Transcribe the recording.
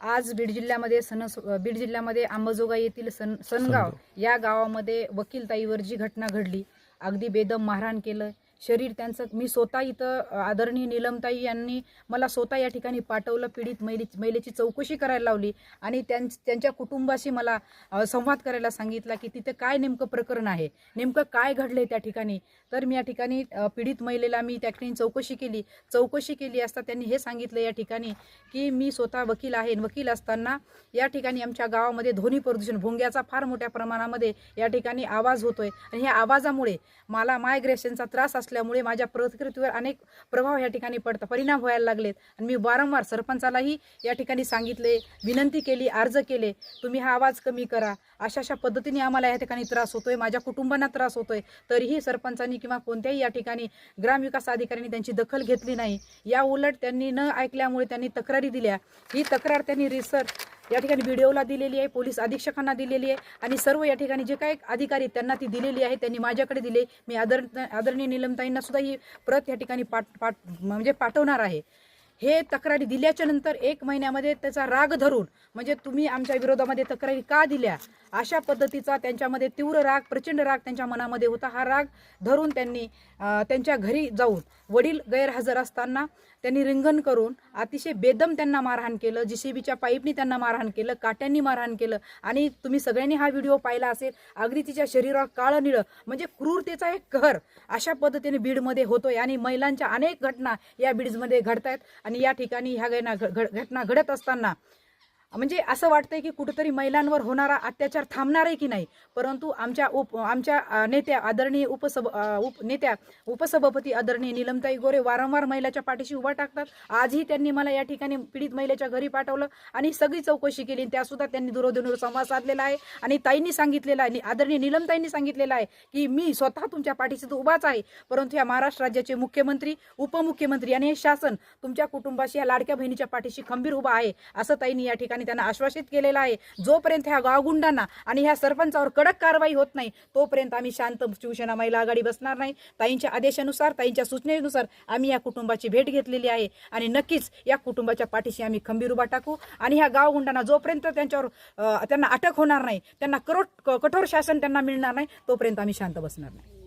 आज बीड जिल्ह्यामध्ये सन बीड जिल्ह्यामध्ये अंबाजोगाई येथील सन सनगाव या गावामध्ये वकीलताईवर जी घटना घडली अगदी बेदम मारहाण केलं. शरीर त्यांचं मी स्वतः इथं आदरणीय नीलमताई यांनी मला स्वतः या ठिकाणी पाठवलं पीडित महिले महिलेची चौकशी करायला लावली आणि त्यां त्यांच्या कुटुंबाशी मला संवाद करायला सांगितला की तिथं काय नेमकं प्रकरण आहे नेमकं काय घडलंय त्या ठिकाणी. तर मी या ठिकाणी पीडित महिलेला मी त्या ठिकाणी चौकशी केली. चौकशी केली असता त्यांनी हे सांगितलं या ठिकाणी की मी स्वतः वकील आहे वकील असताना या ठिकाणी आमच्या गावामध्ये ध्वनी प्रदूषण भोंग्याचा फार मोठ्या प्रमाणामध्ये या ठिकाणी आवाज होतोय. आणि ह्या आवाजामुळे मला मायग्रेशनचा त्रास असल्यामुळे माझ्या प्रकृतीवर अनेक प्रभाव या ठिकाणी पडतात परिणाम व्हायला लागलेत. आणि मी वारंवार सरपंचालाही या ठिकाणी सांगितले विनंती केली अर्ज केले तुम्ही हा आवाज कमी करा. अशा अशा पद्धतीने आम्हाला या ठिकाणी त्रास होतोय माझ्या कुटुंबांना त्रास होतोय. तरीही सरपंचांनी किंवा कोणत्याही या ठिकाणी ग्रामविकास अधिकाऱ्यांनी त्यांची दखल घेतली नाही. या उलट त्यांनी न ऐकल्यामुळे त्यांनी तक्रारी दिल्या. ही तक्रार त्यांनी रिसर्च या ठिकाणी व्हिडिओला दिलेली आहे पोलीस अधीक्षकांना दिलेली आहे आणि सर्व या ठिकाणी जे काही अधिकारी त्यांना ती दिलेली आहे त्यांनी माझ्याकडे दिले. मी आदर आदरणीय निलमताईंना सुद्धा ही प्रत या ठिकाणी पाठ पाठ म्हणजे पाठवणार आहे. हे तक्रारी दिल्याच्या नंतर एक महिन्यामध्ये त्याचा राग धरून म्हणजे तुम्ही आमच्या विरोधामध्ये तक्रारी का दिल्या? अशा पद्धतीचा त्यांच्यामध्ये तीव्र राग प्रचंड राग त्यांच्या मनामध्ये होता. हा राग धरून त्यांनी त्यांच्या घरी जाऊन वडील गैरहजर असताना त्यांनी रिंगण करून अतिशय बेदम त्यांना मारहाण केलं. जीसीबीच्या पाईपनी त्यांना मारहाण केलं काट्यांनी मारहाण केलं. आणि तुम्ही सगळ्यांनी हा व्हिडिओ पाहिला असेल अगदी तिच्या शरीरावर काळं निळं म्हणजे क्रूरतेचा एक कहर अशा पद्धतीने बीडमध्ये होतोय. आणि महिलांच्या अनेक घटना या बीड्समध्ये घडतायत. आणि या ठिकाणी ह्या घटना घड- घटना घडत असताना म्हणजे असं वाटतंय की कुठेतरी महिलांवर होणारा अत्याचार थांबणार आहे की नाही? परंतु आमच्या उप आमच्या नेत्या आदरणीय उपसभ उप नेत्या उपसभापती आदरणीय निलमताई गोरे वारंवार महिलाच्या पाठीशी उभा टाकतात. आजही त्यांनी मला या ठिकाणी पीडित महिलेच्या घरी पाठवलं आणि सगळी चौकशी केली त्यासुद्धा त्यांनी दूरध्वनीवर संवाद साधलेला आहे. आणि ताईंनी सांगितलेलं आहे आदरणीय निलमताईंनी सांगितलेलं आहे की मी स्वतः तुमच्या पाठीशी तर उभाच आहे. परंतु या महाराष्ट्र राज्याचे मुख्यमंत्री उपमुख्यमंत्री आणि हे शासन तुमच्या कुटुंबाशी या लाडक्या बहिणीच्या पाठीशी खंबीर उभा आहे असं ताईंनी या ठिकाणी त्यांना आश्वासित केलेलं आहे. जोपर्यंत ह्या गावगुंडांना आणि ह्या सरपंचावर कडक कारवाई होत नाही तोपर्यंत आम्ही शांत शिवसेना महिला आघाडी बसणार नाही. ताईंच्या आदेशानुसार ताईंच्या सूचनेनुसार आम्ही या कुटुंबाची भेट घेतलेली आहे. आणि नक्कीच या कुटुंबाच्या पाठीशी आम्ही खंबीर उभा टाकू. आणि ह्या गावगुंडांना जोपर्यंत त्यांच्यावर त्यांना अटक होणार नाही त्यांना करोट कठोर शासन त्यांना मिळणार नाही तोपर्यंत आम्ही शांत बसणार नाही.